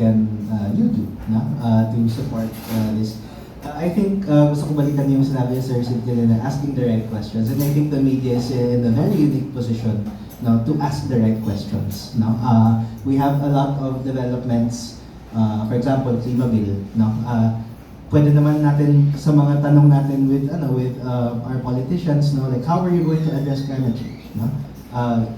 can uh, you do no? uh, to support uh, this? Uh, I think uh, gusto ko balikan yung sinabi ni Sir Cynthia na asking the right questions and I think the media is in a very unique position no, to ask the right questions. No? Uh, we have a lot of developments, uh, for example, Klima Bill. No? Uh, pwede naman natin sa mga tanong natin with ano with uh, our politicians no like how are you going to address climate change no uh,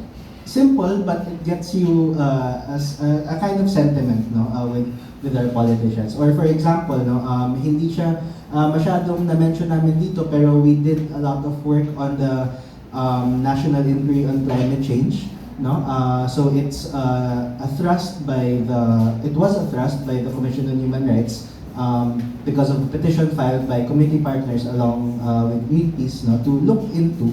simple but it gets you uh, as a, a kind of sentiment no uh, with with our politicians. Or for example no um, hindi siya uh, masyadong na-mention namin dito pero we did a lot of work on the um, national inquiry on climate change no? Uh, so it's uh, a thrust by the it was a thrust by the Commission on Human Rights um, because of the petition filed by committee partners along uh, with Greenpeace no, to look into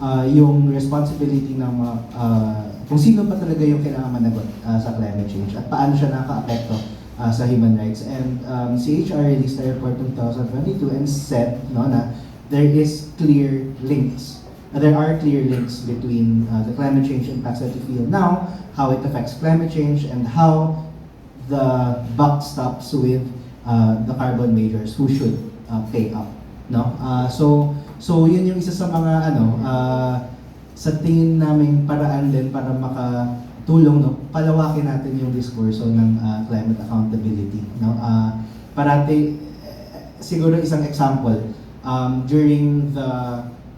uh, yung responsibility ng mga, uh, kung sino pa talaga yung kailangan managot uh, sa climate change at paano siya nakaka-apekto uh, sa human rights. And um, CHR released a report in 2022 and said no, na there is clear links. Uh, there are clear links between uh, the climate change impacts that we feel now, how it affects climate change, and how the buck stops with uh, the carbon majors who should uh, pay up no uh, so so yun yung isa sa mga ano uh, sa tingin naming paraan din para makatulong no palawakin natin yung diskurso ng uh, climate accountability no? Uh, parati siguro isang example um, during the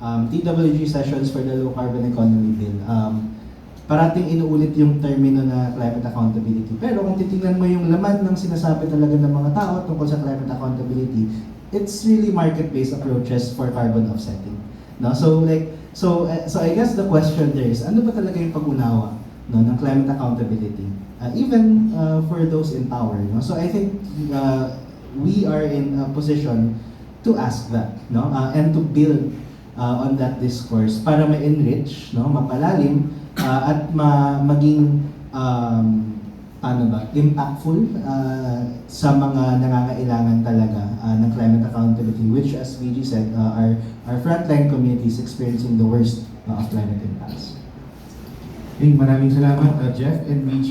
um, TWG sessions for the low carbon economy bill um, parating inuulit yung termino na climate accountability. Pero kung titingnan mo yung laman ng sinasabi talaga ng mga tao tungkol sa climate accountability, it's really market-based approaches for carbon offsetting. No? So like so uh, so I guess the question there is ano ba talaga yung pag-unawa no ng climate accountability? Uh, even uh, for those in power, no? So I think uh, we are in a position to ask that, no? Uh, and to build uh, on that discourse para ma-enrich, no, mapalalim uh, at ma maging um, paano ba, impactful uh, sa mga nangangailangan talaga uh, ng climate accountability which as VG said uh, are our frontline communities experiencing the worst uh, of climate impacts. Okay, maraming salamat uh, Jeff and BG.